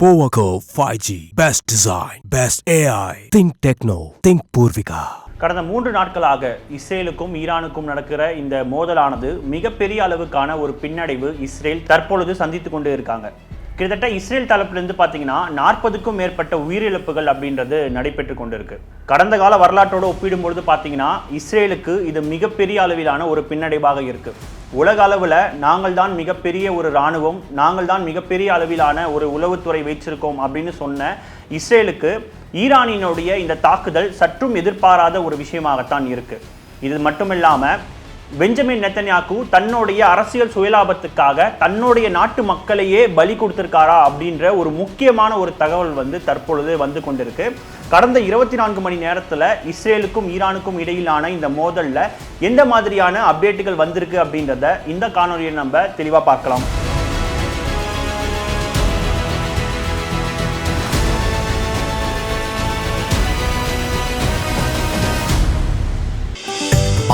போவகோ five G best design best AI think Tecno think Poorvika கடந்த மூன்று நாட்களாக இஸ்ரேலுக்கும் ஈரானுக்கும் நடக்கிற இந்த மோதலானது மிகப்பெரிய அளவுக்கான ஒரு பின்னடைவு இஸ்ரேல் தற்பொழுது சந்தித்து கொண்டு இருக்காங்க. கிட்டத்தட்ட இஸ்ரேல் தரப்பிலிருந்து பார்த்தீங்கன்னா நாற்பதுக்கும் மேற்பட்ட உயிரிழப்புகள் அப்படின்றது நடைபெற்று கொண்டிருக்கு. கடந்த கால வரலாற்றோடு ஒப்பிடும்பொழுது பார்த்தீங்கன்னா இஸ்ரேலுக்கு இது மிகப்பெரிய அளவிலான ஒரு பின்னடைவாக இருக்கு. உலக அளவில் நாங்கள் தான் மிகப்பெரிய ஒரு இராணுவம் நாங்கள் தான் மிகப்பெரிய அளவிலான ஒரு உளவுத்துறை வைச்சிருக்கோம் அப்படின்னு சொன்ன இஸ்ரேலுக்கு ஈரானினுடைய இந்த தாக்குதல் சற்றும் எதிர்பாராத ஒரு விஷயமாகத்தான் இருக்கு. இது மட்டுமில்லாமல் பெஞ்சமின் நெத்தன்யாக்கு தன்னுடைய அரசியல் சுயலாபத்துக்காக தன்னுடைய நாட்டு மக்களையே பலி கொடுத்திருக்காரா அப்படின்ற ஒரு முக்கியமான ஒரு தகவல் வந்து தற்பொழுது வந்து கொண்டிருக்கு. கடந்த இருபத்தி நான்கு மணி நேரத்தில் இஸ்ரேலுக்கும் ஈரானுக்கும் இடையிலான இந்த மோதலில் எந்த மாதிரியான அப்டேட்டுகள் வந்திருக்கு அப்படின்றத இந்த காணொலியை நம்ம தெளிவாக பார்க்கலாம்.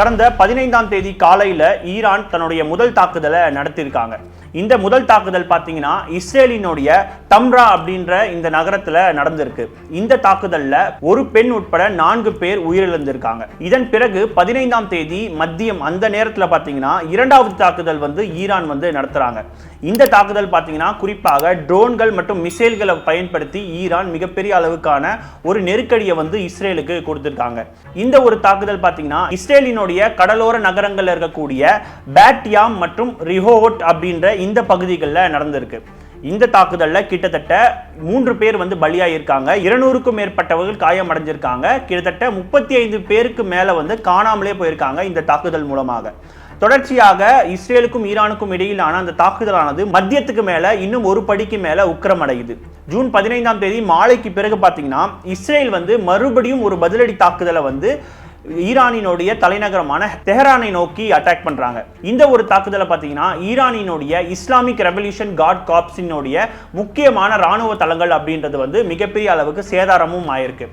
கடந்த பதினைந்தாம் தேதி காலையில் ஈரான் தன்னுடைய முதல் தாக்குதலை நடத்தியிருக்காங்க. இந்த முதல் தாக்குதல் பார்த்தீங்கன்னா இஸ்ரேலினுடைய தம்ரா அப்படின்ற இந்த நகரத்தில் நடந்திருக்கு. இந்த தாக்குதலில் ஒரு பெண் உட்பட நான்கு பேர் உயிரிழந்திருக்காங்க. இதன் பிறகு பதினைந்தாம் தேதி மதியம் அந்த நேரத்தில் பார்த்தீங்கன்னா இரண்டாவது தாக்குதல் வந்து ஈரான் வந்து நடத்துகிறாங்க இந்த தாக்குதல் பார்த்தீங்கன்னா குறிப்பாக ட்ரோன்கள் மற்றும் மிசைல்களை பயன்படுத்தி ஈரான் மிகப்பெரிய அளவுக்கான ஒரு நெருக்கடியை வந்து இஸ்ரேலுக்கு கொடுத்திருக்காங்க. இந்த ஒரு தாக்குதல் பார்த்தீங்கன்னா இஸ்ரேலினுடைய கடலோர நகரங்களில் இருக்கக்கூடிய பேட்யாம் மற்றும் ரிஹோட் அப்படின்ற இந்த பகுதிகளில் நடந்திருக்கு. இந்த தாக்குதலில் கிட்டத்தட்ட மூன்று பேர் வந்து பலியாயிருக்காங்க. இருநூறுக்கும் மேற்பட்டவர்கள் காயமடைஞ்சிருக்காங்க. கிட்டத்தட்ட முப்பத்தி ஐந்து பேருக்கு மேலே வந்து காணாமலே போயிருக்காங்க இந்த தாக்குதல் மூலமாக. தொடர்ச்சியாக இஸ்ரேலுக்கும் ஈரானுக்கும் இடையிலான அந்த தாக்குதலானது மத்தியத்துக்கு மேலே இன்னும் ஒரு படிக்கு மேலே உக்கிரமடையுது. ஜூன் பதினைந்தாம் தேதி மாலைக்கு பிறகு பார்த்தீங்கன்னா இஸ்ரேல் வந்து மறுபடியும் ஒரு பதிலடி தாக்குதலை வந்து ஈரானினுடைய தலைநகரமான தெஹரானை நோக்கி அட்டாக் பண்றாங்க. இந்த ஒரு தாக்குதலை பார்த்தீங்கன்னா ஈரானினுடைய இஸ்லாமிக் ரெவல்யூஷன் காட் காப்ஸினுடைய முக்கியமான ராணுவ தளங்கள் அப்படின்றது வந்து மிகப்பெரிய அளவுக்கு சேதாரமும் ஆயிருக்கு.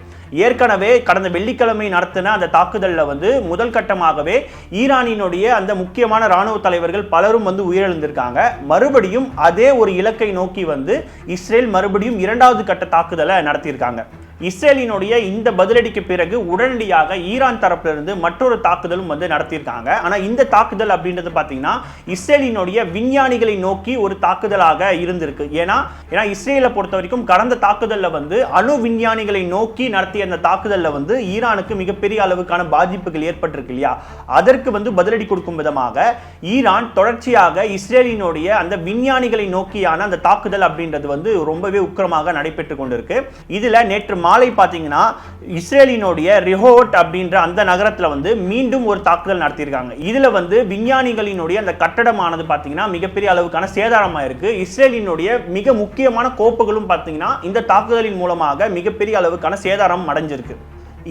ஏற்கனவே கடந்த வெள்ளிக்கிழமை நடத்தின அந்த தாக்குதலில் வந்து முதல் கட்டமாகவே ஈரானினுடைய அந்த முக்கியமான ராணுவ தலைவர்கள் பலரும் வந்து உயிரிழந்திருக்காங்க. மறுபடியும் அதே ஒரு இலக்கை நோக்கி வந்து இஸ்ரேல் மறுபடியும் இரண்டாவது கட்ட தாக்குதலை நடத்தியிருக்காங்க. இஸ்ரேலினுடைய இந்த பதிலடிக்கு பிறகு உடனடியாக ஈரான் தரப்பிலிருந்து மற்றொரு தாக்குதலும் வந்து நடத்தியிருக்காங்க. ஆனால் இந்த தாக்குதல் அப்படின்றது பார்த்தீங்கன்னா இஸ்ரேலினுடைய விஞ்ஞானிகளை நோக்கி ஒரு தாக்குதலாக இருந்திருக்கு. ஏன்னா ஏன்னா இஸ்ரேலை பொறுத்த வரைக்கும் கடந்த தாக்குதலில் வந்து அணு விஞ்ஞானிகளை நோக்கி நடத்திய அந்த தாக்குதலில் வந்து ஈரானுக்கு மிகப்பெரிய அளவுக்கான பாதிப்புகள் ஏற்பட்டிருக்கு இல்லையா? அதற்கு வந்து பதிலடி கொடுக்கும் விதமாக ஈரான் தொடர்ச்சியாக இஸ்ரேலினுடைய அந்த விஞ்ஞானிகளை நோக்கியான அந்த தாக்குதல் அப்படின்றது வந்து ரொம்பவே உக்கிரமாக நடைபெற்று கொண்டிருக்கு. இதுல நேற்று மாலை பார்த்தீங்கன்னா இஸ்ரேலினுடைய ரிஹோட் அப்படின்ற அந்த நகரத்தில் வந்து மீண்டும் ஒரு தாக்குதல் நடத்தியிருக்காங்க. இதில் வந்து விஞ்ஞானிகளினுடைய அந்த கட்டடமானது பார்த்தீங்கன்னா மிகப்பெரிய அளவுக்கான சேதாரமாக இருக்கு. இஸ்ரேலினுடைய மிக முக்கியமான கோப்புகளும் பார்த்தீங்கன்னா இந்த தாக்குதலின் மூலமாக மிகப்பெரிய அளவுக்கான சேதாரம் அடைஞ்சிருக்கு.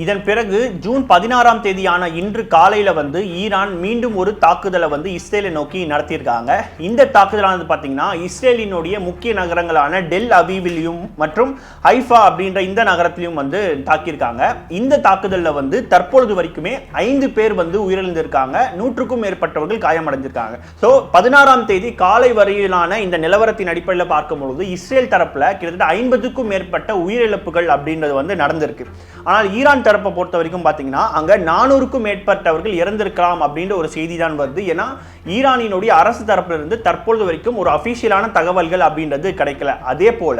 இதன் பிறகு ஜூன் பதினாறாம் தேதியான இன்று காலையில் வந்து ஈரான் மீண்டும் ஒரு தாக்குதலை வந்து இஸ்ரேலை நோக்கி நடத்தியிருக்காங்க. இந்த தாக்குதலானது பார்த்தீங்கன்னா இஸ்ரேலினுடைய முக்கிய நகரங்களான டெல் அபீவிலையும் மற்றும் ஹைஃபா அப்படின்ற இந்த நகரத்திலையும் வந்து தாக்கியிருக்காங்க. இந்த தாக்குதலில் வந்து தற்பொழுது வரைக்குமே ஐந்து பேர் வந்து உயிரிழந்திருக்காங்க. நூற்றுக்கும் மேற்பட்டவர்கள் காயமடைஞ்சிருக்காங்க. ஸோ பதினாறாம் தேதி காலை வரையிலான இந்த நிலவரத்தின் அடிப்படையில் பார்க்கும்பொழுது இஸ்ரேல் தரப்பில் கிட்டத்தட்ட ஐம்பதுக்கும் மேற்பட்ட உயிரிழப்புகள் அப்படின்றது வந்து நடந்திருக்கு. ஆனால் ஈரான் தரப்பை பொறுத்த வரைக்கும் பார்த்தீங்கன்னா அங்கே நானூறுக்கும் மேற்பட்டவர்கள் இறந்திருக்கலாம் அப்படின்ற ஒரு செய்தி தான் வருது. ஏன்னா ஈரானினுடைய அரசு தரப்பிலிருந்து தற்பொழுது வரைக்கும் ஒரு அஃபிஷியலான தகவல்கள் அப்படின்றது கிடைக்கல. அதே போல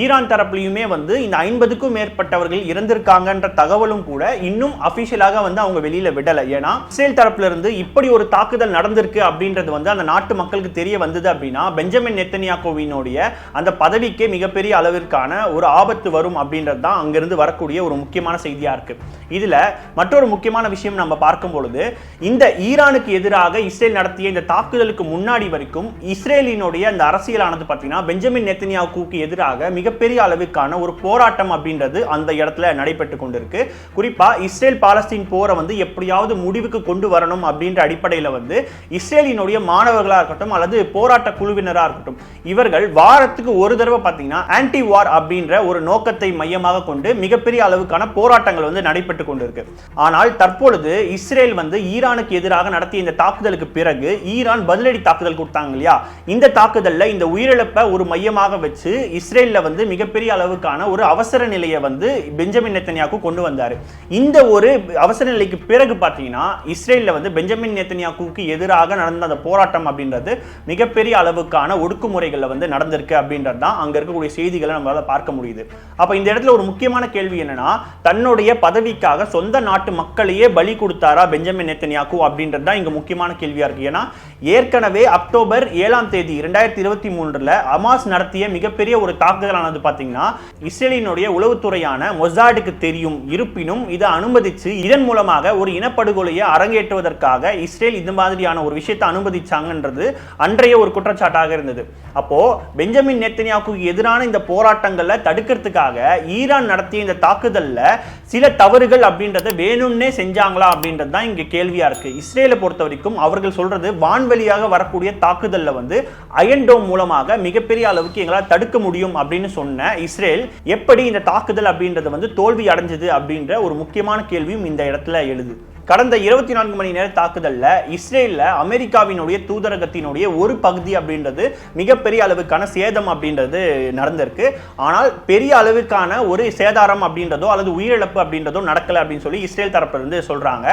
ஈரான் தரப்புலையுமே வந்து இந்த ஐம்பதுக்கும் மேற்பட்டவர்கள் இறந்திருக்காங்கன்ற தகவலும் கூட இன்னும் அஃபிஷியலாக வந்து அவங்க வெளியில விடலை. ஏன்னா இஸ்ரேல் தரப்பிலிருந்து இப்படி ஒரு தாக்குதல் நடந்திருக்கு அப்படின்றது வந்து அந்த நாட்டு மக்களுக்கு தெரிய வந்தது அப்படின்னா பெஞ்சமின் நெத்தனியாக்கோவினுடைய அந்த பதவிக்கே மிகப்பெரிய அளவிற்கான ஒரு ஆபத்து வரும் அப்படின்றது தான் அங்கிருந்து வரக்கூடிய ஒரு முக்கிய முக்கியமான செய்தியாக இருக்கு. இதில் மற்றொரு முக்கியமான விஷயம் நம்ம பார்க்கும் பொழுது இந்த ஈரானுக்கு எதிராக இஸ்ரேல் நடத்திய இந்த தாக்குதலுக்கு முன்னாடி வரைக்கும் இஸ்ரேலினுடைய அந்த அரசியலானது பார்த்தீங்கன்னா பெஞ்சமின் நெத்தனியாவுக்கு எதிராக மிகப்பெரிய அளவுக்கான ஒரு போராட்டம் அப்படின்றது அந்த இடத்துல நடைபெற்று கொண்டிருக்கு. குறிப்பாக இஸ்ரேல் பாலஸ்தீன் போரை வந்து எப்படியாவது முடிவுக்கு கொண்டு வரணும் அப்படின்ற அடிப்படையில் வந்து இஸ்ரேலினுடைய மாணவர்களாக இருக்கட்டும் அல்லது போராட்ட குழுவினராக இருக்கட்டும் இவர்கள் வாரத்துக்கு ஒரு தடவை பார்த்தீங்கன்னா ஆன்டி வார் அப்படின்ற ஒரு நோக்கத்தை மையமாக கொண்டு மிகப்பெரிய அளவுக்கான போராட்டங்கள் வந்து நடைபெற்று கொண்டிருக்கு. ஆனால் தற்பொழுது இஸ்ரேல் வந்து ஈரானுக்கு எதிராக நடத்திய இந்த தாக்குதலுக்கு பிறகு ஈரான் பதிலடி தாக்குதல் கொடுத்தாங்க இல்லையா? இந்த தாக்குதல்ல இந்த உயிரிழப்பை ஒரு மையமாக வச்சு இஸ்ரேல்ல வந்து மிகப்பெரிய அளவுக்கான ஒரு அவசர நிலையை வந்து பெஞ்சமின் நெத்தனியாக்கு கொண்டு வந்தாரு. இந்த ஒரு அவசர நிலைக்கு பிறகு பார்த்தீங்கன்னா இஸ்ரேல்ல வந்து பெஞ்சமின் நெத்தன்யாக்குக்கு எதிராக நடந்த அந்த போராட்டம் அப்படின்றது மிகப்பெரிய அளவுக்கான ஒடுக்குமுறைகள்ல வந்து நடந்திருக்கு அப்படின்றது தான் அங்க இருக்கக்கூடிய செய்திகளை நம்மளால பார்க்க முடியுது. அப்ப இந்த இடத்துல ஒரு முக்கியமான கேள்வி என்னன்னா தன்னுடைய பதவிக்காக சொந்த நாட்டு மக்களையே பலி கொடுத்தாரா பெஞ்சமின் நெத்தன்யாக்கு அப்படின்றது தான் இங்கே முக்கியமான கேள்வியாக இருக்கு. ஏன்னா ஏற்கனவே அக்டோபர் ஏழாம் தேதி இரண்டாயிரத்தி இருபத்தி மூன்றில் அமாஸ் நடத்திய மிகப்பெரிய ஒரு தாக்குதலானது பார்த்தீங்கன்னா இஸ்ரேலினுடைய உளவுத்துறையான மொசாடுக்கு தெரியும். இருப்பினும் இதை அனுமதிச்சு இதன் மூலமாக ஒரு இனப்படுகொலையை அரங்கேற்றுவதற்காக இஸ்ரேல் இந்த மாதிரியான ஒரு விஷயத்தை அனுமதிச்சாங்கன்றது அன்றைய ஒரு குற்றச்சாட்டாக இருந்தது. அப்போ பெஞ்சமின் நெத்தன்யாவுக்கு எதிரான இந்த போராட்டங்களை தடுக்கிறதுக்காக ஈரான் நடத்திய இந்த தாக்குதல் சில தவறுகள் அப்படின்றத வேணும்னே செஞ்சாங்களா அப்படின்றது தான் இங்க கேள்வியா இருக்கு. இஸ்ரேலை பொறுத்த வரைக்கும் அவர்கள் சொல்றது வான்வழியாக வரக்கூடிய தாக்குதலில் வந்து அயன்டோம் மூலமாக மிகப்பெரிய அளவுக்கு எங்களால் தடுக்க முடியும் அப்படின்னு சொன்ன இஸ்ரேல் எப்படி இந்த தாக்குதல் அப்படின்றது வந்து தோல்வி அடைஞ்சது அப்படின்ற ஒரு முக்கியமான கேள்வியும் இந்த இடத்துல எழுது. கடந்த இருபத்தி நான்கு மணி நேர தாக்குதல்ல இஸ்ரேல்ல அமெரிக்காவினுடைய தூதரகத்தினுடைய ஒரு பகுதி அப்படின்றது மிகப்பெரிய அளவுக்கான சேதம் அப்படின்றது நடந்திருக்கு. ஆனால் பெரிய அளவுக்கான ஒரு சேதாரம் அப்படின்றதோ அல்லது உயிரிழப்பு அப்படின்றதோ நடக்கல அப்படின்னு சொல்லி இஸ்ரேல் தரப்பிலிருந்து சொல்றாங்க.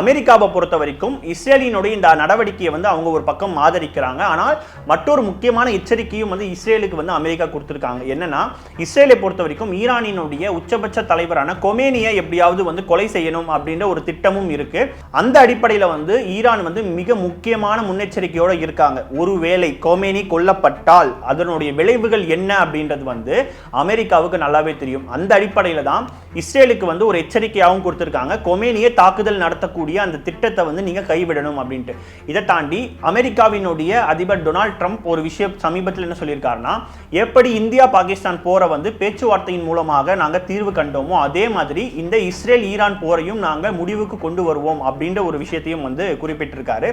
அமெரிக்காவை பொறுத்த வரைக்கும் இஸ்ரேலினுடைய இந்த நடவடிக்கையை வந்து அவங்க ஒரு பக்கம் ஆதரிக்கிறாங்க. ஆனால் மற்றொரு முக்கியமான எச்சரிக்கையும் வந்து இஸ்ரேலுக்கு வந்து அமெரிக்கா கொடுத்துருக்காங்க. என்னன்னா இஸ்ரேலை பொறுத்த வரைக்கும் ஈரானினுடைய உச்சபட்ச தலைவரான கொமேனியை எப்படியாவது வந்து கொலை செய்யணும் அப்படின்ற ஒரு திட்டமும் இருக்கு. அந்த அடிப்படையில் வந்து ஈரான் வந்து மிக முக்கியமான முன்னெச்சரிக்கையோட இருக்காங்க. ஒருவேளை கொமேனி கொல்லப்பட்டால் அதனுடைய விளைவுகள் என்ன அப்படின்றது வந்து அமெரிக்காவுக்கு நல்லாவே தெரியும். அந்த அடிப்படையில் தான் இஸ்ரேலுக்கு வந்து ஒரு எச்சரிக்கையாகவும் கொடுத்துருக்காங்க. கொமேனியை தாக்குதல் நடத்தக்கூடிய அந்த திட்டத்தை வந்து நீங்க கைவிடணும் அப்படின்ட்டு. இதை தாண்டி அமெரிக்காவினுடைய அதிபர் டொனால்ட் ட்ரம்ப் ஒரு விஷயம் சமீபத்தில் என்ன சொல்லியிருக்காருன்னா எப்படி இந்தியா பாகிஸ்தான் போரை வந்து பேச்சுவார்த்தையின் மூலமாக நாங்கள் தீர்வு கண்டோமோ அதே மாதிரி இந்த இஸ்ரேல் ஈரான் போரையும் நாங்கள் முடிவுக்கு கொண்டு வருவோம் அப்படின்ற ஒரு விஷயத்தையும் வந்து குறிப்பிட்டிருக்காரு.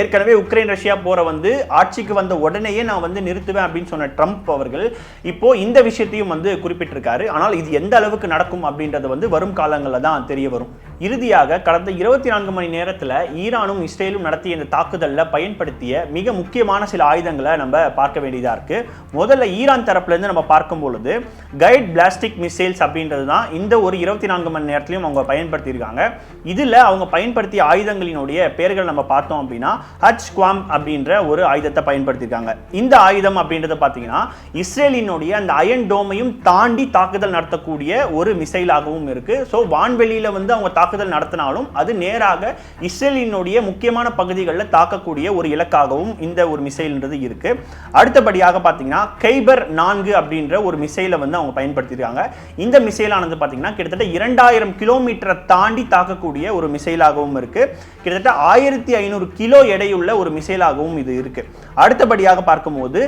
ஏற்கனவே உக்ரைன் ரஷ்யா போரை வந்து ஆட்சிக்கு வந்த உடனேயே நான் வந்து நிறுத்துவேன் அப்படின்னு சொன்ன ட்ரம்ப் அவர்கள் இப்போ இந்த விஷயத்தையும் வந்து குறிப்பிட்டிருக்காரு. ஆனால் இது எந்த அளவுக்கு நடக்கும் அப்படின்றது வந்து வரும் காலங்களில் தான் தெரிய வரும். இறுதியாக கடந்த இருபத்தி நான்கு மணி நேரத்தில் ஈரானும் இஸ்ரேலும் நடத்திய இந்த தாக்குதலில் பயன்படுத்திய மிக முக்கியமான சில ஆயுதங்களை நம்ம பார்க்க வேண்டியதாக இருக்குது முதல்ல ஈரான் தரப்புலேருந்து நம்ம பார்க்கும் பொழுது கைட் பிளாஸ்டிக் மிசைல்ஸ் அப்படின்றது தான் இந்த ஒரு இருபத்தி நான்கு மணி நேரத்திலையும் அவங்க பயன்படுத்தியிருக்காங்க. இதில் அவங்க பயன்படுத்திய ஆயுதங்களினுடைய பெயர்கள் நம்ம பார்த்தோம் அப்படின்னா ஹச் குவாம் அப்படின்ற ஒரு ஆயுதத்தை பயன்படுத்தியிருக்காங்க. இந்த ஆயுதம் அப்படின்றத பார்த்தீங்கன்னா இஸ்ரேலினுடைய அந்த அயன் டோமையும் தாண்டி தாக்குதல் நடத்தக்கூடிய ஒரு மிசைலாகவும் இருக்குது ஸோ வான்வெளியில் வந்து அவங்க தாக்குதல் நடத்தினாலும் அது நேராக இஸ்ரேலினுடைய முக்கியமான பகுதிகளில் தாக்கக்கூடிய ஒரு இலக்காகவும் இந்த ஒரு மிசைல்ன்றது இருக்கு. அடுத்தபடியாக பார்த்தீங்கன்னா கைபர் நான்கு அப்படின்ற ஒரு மிசைலை வந்து அவங்க பயன்படுத்தியிருக்காங்க. இந்த மிசைலானது பார்த்தீங்கன்னா கிட்டத்தட்ட இரண்டாயிரம் கிலோமீட்டரை தாண்டி தாக்கக்கூடிய ஒரு மிசைலாகவும் இருக்கு. கிட்டத்தட்ட ஆயிரத்தி ஐநூறு கிலோ எடையுள்ள ஒரு மிசைலாகவும் இது இருக்கு. அடுத்தபடியாக பார்க்கும்போது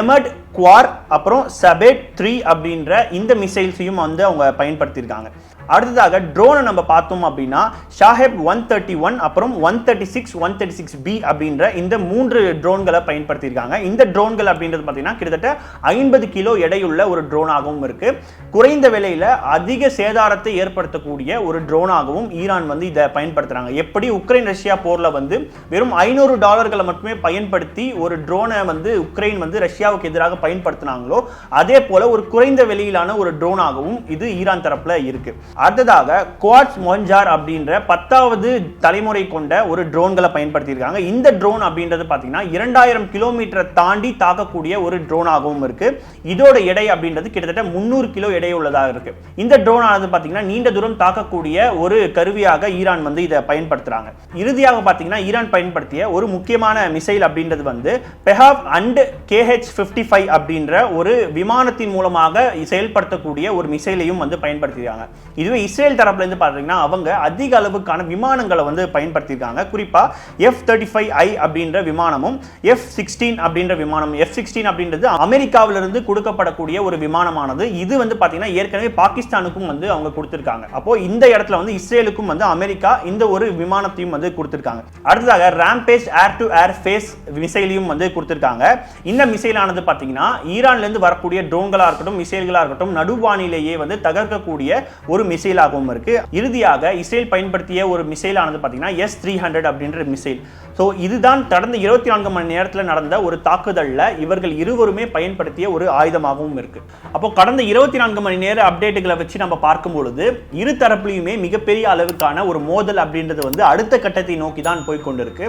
எமட் குவார் அப்புறம் சபேட் த்ரீ அப்படின்ற இந்த மிசைல்ஸையும் வந்து அவங்க பயன்படுத்தியிருக்காங்க. அடுத்ததாக ட்ரோனை நம்ம பார்த்தோம் அப்படின்னா ஷாஹெப் ஒன் தேர்ட்டி ஒன் அப்புறம் one thirty six one thirty six B அப்படின்ற இந்த மூன்று ட்ரோன்களை பயன்படுத்தியிருக்காங்க. இந்த ட்ரோன்கள் அப்படின்றது பார்த்தீங்கன்னா கிட்டத்தட்ட ஐம்பது கிலோ எடையுள்ள ஒரு ட்ரோனாகவும் இருக்கு. குறைந்த விலையில அதிக சேதாரத்தை ஏற்படுத்தக்கூடிய ஒரு ட்ரோனாகவும் ஈரான் வந்து இதை பயன்படுத்துறாங்க. எப்படி உக்ரைன் ரஷ்யா போர்ல வந்து வெறும் ஐநூறு டாலர்களை மட்டுமே பயன்படுத்தி ஒரு ட்ரோனை வந்து உக்ரைன் வந்து ரஷ்யாவுக்கு எதிராக பயன்படுத்தினாங்களோ அதே போல ஒரு குறைந்த விலையிலான ஒரு ட்ரோனாகவும் இது ஈரான் தரப்புல இருக்கு. அடுத்ததாக குவாட்ஸ் மொஞ்சார் அப்படின்ற பத்தாவது தலைமுறை கொண்ட ஒரு ட்ரோன்களை பயன்படுத்தியிருக்காங்க. இந்த ட்ரோன் அப்படின்றது பார்த்தீங்கன்னா இரண்டாயிரம் கிலோமீட்டரை தாண்டி தாக்கக்கூடிய ஒரு ட்ரோனாகவும் இருக்கு. இதோட எடை அப்படின்றது கிட்டத்தட்ட முந்நூறு கிலோ எடை உள்ளதாக இருக்கு. இந்த ட்ரோன் ஆனது பார்த்தீங்கன்னா நீண்ட தூரம் தாக்கக்கூடிய ஒரு கருவியாக ஈரான் வந்து இதை பயன்படுத்துறாங்க. இறுதியாக பார்த்தீங்கன்னா ஈரான் பயன்படுத்திய ஒரு முக்கியமான மிசைல் அப்படின்றது வந்து பெஹாப் அண்ட் கேஹெச் ஃபிஃப்டி ஃபைவ் அப்படின்ற ஒரு விமானத்தின் மூலமாக செயல்படுத்தக்கூடிய ஒரு மிசைலையும் வந்து பயன்படுத்தியிருக்காங்க. இது இதுவே இஸ்ரேல் தரப்புல இருந்து பார்த்தீங்கன்னா அவங்க அதிக அளவுக்கான விமானங்களை வந்து பயன்படுத்தியிருக்காங்க. குறிப்பா எஃப் தேர்ட்டி ஃபைவ் ஐ அப்படின்ற விமானமும் எஃப் சிக்ஸ்டீன் அப்படின்ற விமானம் எஃப் சிக்ஸ்டீன் அப்படின்றது அமெரிக்காவிலிருந்து கொடுக்கப்படக்கூடிய ஒரு விமானமானது. இது வந்து பார்த்தீங்கன்னா ஏற்கனவே பாகிஸ்தானுக்கும் வந்து அவங்க கொடுத்திருக்காங்க. அப்போ இந்த இடத்துல வந்து இஸ்ரேலுக்கும் வந்து அமெரிக்கா இந்த ஒரு விமானத்தையும் வந்து கொடுத்திருக்காங்க. அடுத்ததாக rampage air to air face மிசைலையும் வந்து கொடுத்திருக்காங்க. இந்த மிசைலானது பார்த்தீங்கன்னா ஈரான்ல இருந்து வரக்கூடிய ட்ரோன்களா இருக்கட்டும் மிசைல்களா இருக்கட்டும் நடுவானிலேயே வந்து தகர்க்கக்கூடிய ஒரு மிசைல் மிசைலாகவும் இருக்கு. இறுதியாக இஸ்ரேல் பயன்படுத்திய ஒரு மிசைலானது பார்த்தீங்கன்னா எஸ் த்ரீ ஹண்ட்ரட் அப்படின்ற மிசைல். ஸோ இதுதான் கடந்த இருபத்தி நான்கு மணி நேரத்தில் நடந்த ஒரு தாக்குதலில் இவர்கள் இருவருமே பயன்படுத்திய ஒரு ஆயுதமாகவும் இருக்கு. அப்போ கடந்த இருபத்தி நான்கு மணி நேர அப்டேட்டுகளை வச்சு நம்ம பார்க்கும் பொழுது இரு தரப்புலையுமே மிகப்பெரிய அளவுக்கான ஒரு மோதல் அப்படின்றது வந்து அடுத்த கட்டத்தை நோக்கி தான் போய் கொண்டிருக்கு.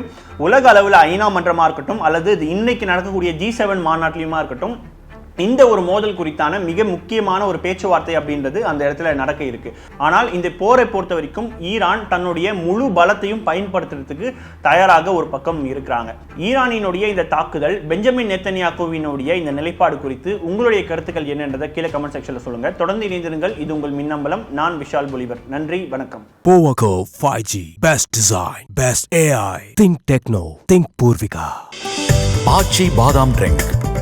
உலக அளவில் ஐநா மன்றமா இருக்கட்டும் அல்லது இன்னைக்கு நடக்கக்கூடிய ஜி செவன் மாநாட்டிலையுமா இருக்கட்டும் இந்த ஒரு மோதல் குறித்தான மிக முக்கியமான ஒரு பேச்சுவார்த்தை அப்படின்றது அந்த இடத்துல நடக்க இருக்கு ஆனால் இந்த போரை பொறுத்த வரைக்கும் ஈரான் தன்னுடைய முழு பலத்தையும் பயன்படுத்துறதுக்கு தயாராக ஒரு பக்கம் இருக்கிறாங்க ஈரானினுடைய இந்த தாக்குதல் பெஞ்சமின் நெத்தனியாக்குவினுடைய இந்த நிலைப்பாடு குறித்து உங்களுடைய கருத்துக்கள் என்னன்றதை கீழே கமெண்ட் செக்ஷன்ல சொல்லுங்க தொடர்ந்து இணைந்திருங்கள் இது உங்கள் மின்னம்பலம் நான் விஷால் பொலிவர் நன்றி வணக்கம் Powaco 5G. Best design. Best AI. Think techno. Think Purvika. ஆச்சி பாதாம் ட்ரிங்க்